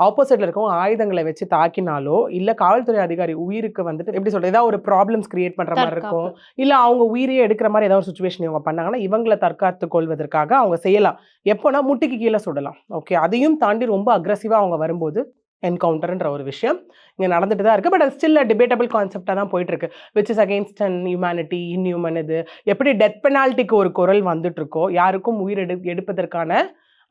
ஆப்போசிட்ல இருக்கவங்க ஆயுதங்களை வச்சு தாக்கினாலோ இல்ல காவல்துறை அதிகாரி உயிருக்கு வந்துட்டு எப்படி சொல்றது ஏதாவது ஒரு ப்ராப்ளம்ஸ் கிரியேட் பண்ற மாதிரி இருக்கும். இல்ல அவங்க உயிரையே எடுக்கிற மாதிரி ஏதாவது ஒரு சுச்சுவேஷன் இவங்க பண்ணாங்கன்னா இவங்களை தற்காத்து கொள்வதற்காக அவங்க செய்யலாம். எப்போனா முட்டிக்கு கீழே சுடலாம். ஓகே அதையும் தாண்டி ரொம்ப அக்ரஸிவா அவங்க வரும்போது என்கவுண்டர்ன்ற ஒரு விஷயம் இங்கே நடந்துட்டு தான் இருக்குது பட் அது ஸ்டில் டிபேட்டபிள் கான்செப்டாக தான் போயிட்டு இருக்கு. Which is against an humanity inhuman இது. எப்படி டெத் பெனால்ட்டிக்கு ஒரு குரல் வந்துட்டு இருக்கோ யாருக்கும் உயிர் எடு எடுப்பதற்கான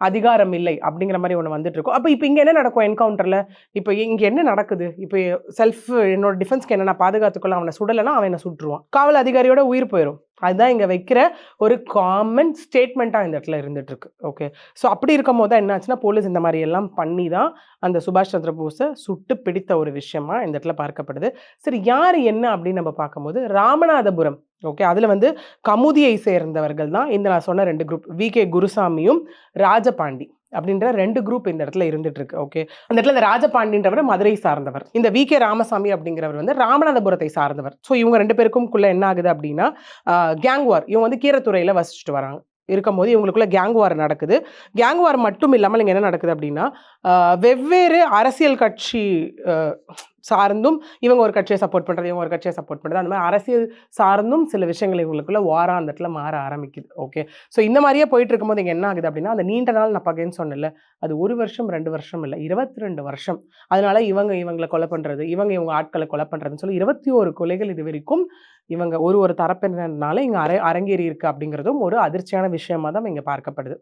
அதிகாரம் இல்லை அப்படிங்கிற மாதிரி ஒன்று வந்துட்டு இருக்கும் அப்போ இப்போ இங்கே என்ன நடக்கும் என்கவுண்டரில் இப்போ இங்கே என்ன நடக்குது? இப்போ செல்ஃப் என்னோட டிஃபென்ஸ்க்கு என்ன நான் பாதுகாத்துக்கொள்ள அவனை சுடலைன்னா அவன் என்ன சுட்டுருவான். காவல் அதிகாரியோட உயிர் போயிடும் அதுதான் இங்கே வைக்கிற ஒரு காமன் ஸ்டேட்மெண்ட்டாக இந்த இடத்துல இருந்துட்டு இருக்கு ஓகே ஸோ அப்படி இருக்கும் போது தான் என்னாச்சுன்னா போலீஸ் இந்த மாதிரி எல்லாம் பண்ணி தான் அந்த சுபாஷ் சந்திர போஸை சுட்டு பிடித்த ஒரு விஷயமா இந்த இடத்துல பார்க்கப்படுது. சரி யார் என்ன அப்படின்னு நம்ம பார்க்கும்போது ராமநாதபுரம் ஓகே அதில் வந்து கமுதியை சேர்ந்தவர்கள் தான் இந்த நான் சொன்ன ரெண்டு குரூப் வி கே குருசாமியும் ராஜபாண்டி அப்படின்ற ரெண்டு குரூப் இந்த இடத்துல இருந்துட்டு இருக்கு. ஓகே அந்த இடத்துல இந்த ராஜபாண்டின்றவர் மதுரை சார்ந்தவர். இந்த வி கே ராமசாமி அப்படிங்கிறவர் வந்து ராமநாதபுரத்தை சார்ந்தவர். ஸோ இவங்க ரெண்டு பேருக்கும்குள்ள என்ன ஆகுது அப்படின்னா கேங் வார் இவங்க வந்து கீரத்துறையில் வசிச்சுட்டு வராங்க. இருக்கும்போது இவங்களுக்குள்ள கேங் வார் நடக்குது. கேங் வார் மட்டும் இல்லாமல் இங்கே என்ன நடக்குது அப்படின்னா வெவ்வேறு அரசியல் கட்சி சார்ந்தும் இவங்க ஒரு கட்சியை சப்போர்ட் பண்ணுறது இவங்க ஒரு கட்சியை சப்போர்ட் பண்ணுறது அந்த மாதிரி அரசியல் சார்ந்தும் சில விஷயங்கள் இவங்களுக்குள்ள வாரம் அந்த இடத்துல மாற ஆரம்பிக்குது. ஓகே ஸோ இந்த மாதிரியே போயிட்டு இருக்கும்போது இங்கே என்ன ஆகுது அப்படின்னா அந்த நீண்ட நாள் நான் பகைன்னு சொன்னேன்ல அது ஒரு வருஷம் ரெண்டு வருஷம் இல்லை இருபத்தி ரெண்டு வருஷம். அதனால இவங்க இவங்களை கொலை பண்ணுறது இவங்க இவங்க ஆட்களை கொலை பண்ணுறதுன்னு சொல்லி இருபத்தி ஒரு கொலைகள் இது வரைக்கும் இவங்க ஒரு ஒரு தரப்பினர்னால இங்கே அரை அரங்கேறி இருக்குது அப்படிங்கிறதும் ஒரு அதிர்ச்சியான விஷயமா தான் இங்கே பார்க்கப்படுது.